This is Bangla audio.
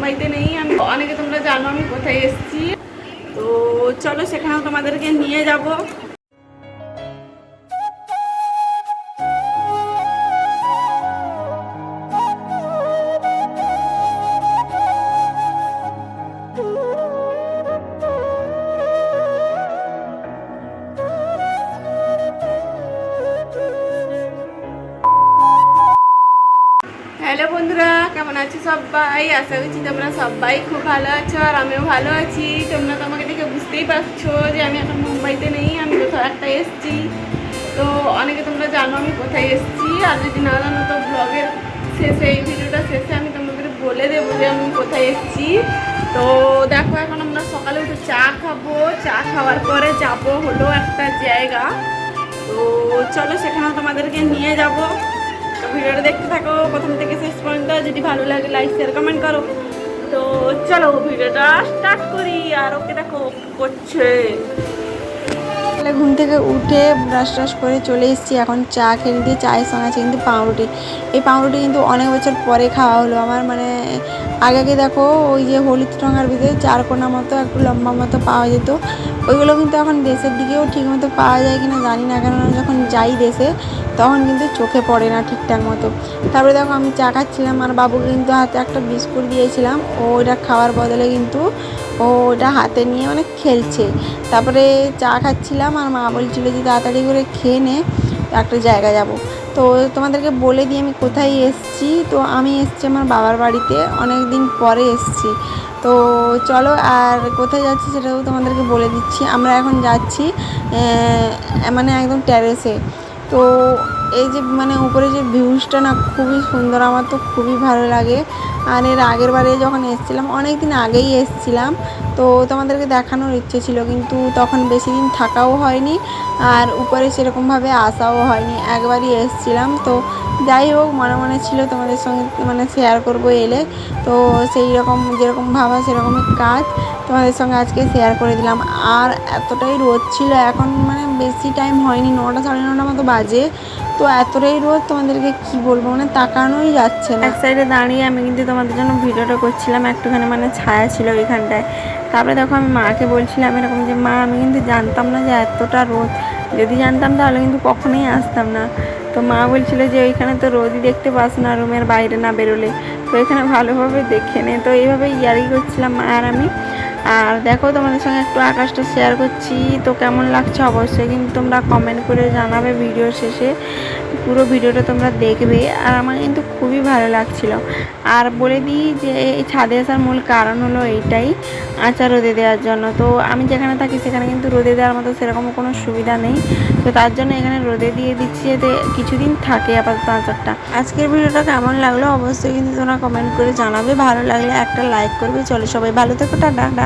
মুম্বাইতে নেই, আমি অনেকে তোমরা জানো, আমি কোথায় এসেছি। তো চলো, সেখানেও তোমাদেরকে নিয়ে যাব। বন্ধুরা, কেমন আছো সবাই? আশা করছি তোমরা সবাই খুব ভালো আছো আর আমিও ভালো আছি। তোমরা তো আমাকে দেখে বুঝতেই পারছ যে আমি এখন মুম্বাইতে নেই, আমি কোথাও একটা এসেছি। তো অনেকে তোমরা জানো আমি কোথায় এসেছি। আর যদি না জানো তো ব্লগের শেষে, এই ভিডিওটা শেষে আমি তোমাদের বলে দেবো যে আমি কোথায় এসেছি। তো দেখো, এখন আমরা সকালে উঠে চা খাব। চা খাওয়ার পরে যাব হলো একটা জায়গা। তো চলো সেখানেও তোমাদেরকে নিয়ে যাব। ভিডিওটা দেখতে থাকো। প্রথম থেকে শেষ পর্যন্ত যদি ভালো লাগে লাইক শেয়ার কমেন্ট করো। তো চলো, ভিডিওটা স্টার্ট করি। আর ওকে দেখো, করছে। সকালে ঘুম থেকে উঠে ব্রাশ ট্রাশ করে চলে এসেছি। এখন চা খেয়ে দিয়ে চায়ের সঙ্গে আছে কিন্তু পাউরুটি। এই পাউরুটি কিন্তু অনেক বছর পরে খাওয়া হলো। আমার মানে আগে আগে দেখো, ওই যে হলুদ রঙের ভিতরে চারকোনা মতো, একটু লম্বা মতো পাওয়া যেত। ওইগুলো কিন্তু এখন দেশের দিকেও ঠিক মতো পাওয়া যায় কিনা জানি না। কেননা যখন যাই দেশে, তখন কিন্তু চোখে পড়ে না ঠিকঠাক মতো। তারপরে দেখো আমি চা খাচ্ছিলাম। আর বাবুকে কিন্তু হাতে একটা বিস্কুট দিয়েছিলাম। ও ওইটা খাওয়ার বদলে কিন্তু ও ওটা হাতে নিয়ে মানে খেলছে। তারপরে চা খাচ্ছিলাম আর মা বলছিল যে তাড়াতাড়ি করে খেয়ে নে, একটা জায়গা যাব। তো তোমাদেরকে বলে দিই আমি কোথায় এসেছি। তো আমি এসেছি আমার বাবার বাড়িতে অনেক দিন পরে এসেছি। তো চলো আর কোথায় যাচ্ছি সেটাও তোমাদেরকে বলে দিচ্ছি। আমরা এখন যাচ্ছি মানে একদম ট্যারেসে তো এই যে মানে উপরে যে ভিউজটা না খুবই সুন্দর, আমার তো খুবই ভালো লাগে। আর এর আগের বারে যখন এসেছিলাম অনেক দিন আগেই এসেছিলাম। তো তোমাদেরকে দেখানোর ইচ্ছে ছিল, কিন্তু তখন বেশি দিন থাকাও হয়নি আর উপরে সেরকমভাবে আসাও হয়নি। একবারই এসেছিলাম। তো যাই হোক, মনে মনে ছিল তোমাদের সঙ্গে মানে শেয়ার করব এলে। তো সেই রকম যেরকম ভাবা সেরকমই কাজ। তোমাদের সঙ্গে আজকে শেয়ার করে দিলাম। আর এতটাই রোদ ছিল, এখন মানে বেশি টাইম হয়নি, নটা সাড়ে নটা মতো বাজে। তো এতটাই রোদ তোমাদেরকে কি বলব মানে তাকানোই যাচ্ছে না। এক সাইডে দাঁড়িয়ে আমি কিন্তু তোমাদের জন্য ভিডিওটা করছিলাম, একটুখানি মানে ছায়া ছিল ওইখানটায়। তারপরে দেখো আমি মাকে বলছিলাম এরকম যে, মা, আমি কিন্তু জানতাম না যে এতটা রোদ। যদি জানতাম তাহলে কিন্তু কখনোই আসতাম না। তো মা বলছিল যে, ওইখানে তো রোদই দেখতে পাস না, রুমের বাইরে না বেরোলে। তো এখানে ভালোভাবে দেখে নে। তো এইভাবে ইয়ারি করছিলাম। মা আর আমি আর দেখো তোমাদের সঙ্গে একটু আকাশটা শেয়ার করছি। তো কেমন লাগছে অবশ্যই কিন্তু তোমরা কমেন্ট করে জানাবে ভিডিও শেষে। পুরো ভিডিওটা তোমরা দেখবে। আর আমার কিন্তু খুবই ভালো লাগছিল। আর বলে দিই যে এই ছাদে আসার মূল কারণ হলো এইটাই আচার রোদে দেওয়ার জন্য। তো আমি যেখানে থাকি সেখানে কিন্তু রোদে দেওয়ার মতো সেরকম কোনো সুবিধা নেই। তো তার জন্য এখানে রোদে দিয়ে দিচ্ছি যাতে কিছুদিন থাকে আপাতত আচারটা। আজকের ভিডিওটা কেমন লাগল অবশ্যই কিন্তু তোমরা কমেন্ট করে জানাবে। ভালো লাগলে একটা লাইক করবে। চলো সবাই ভালো থেকো। টাটা।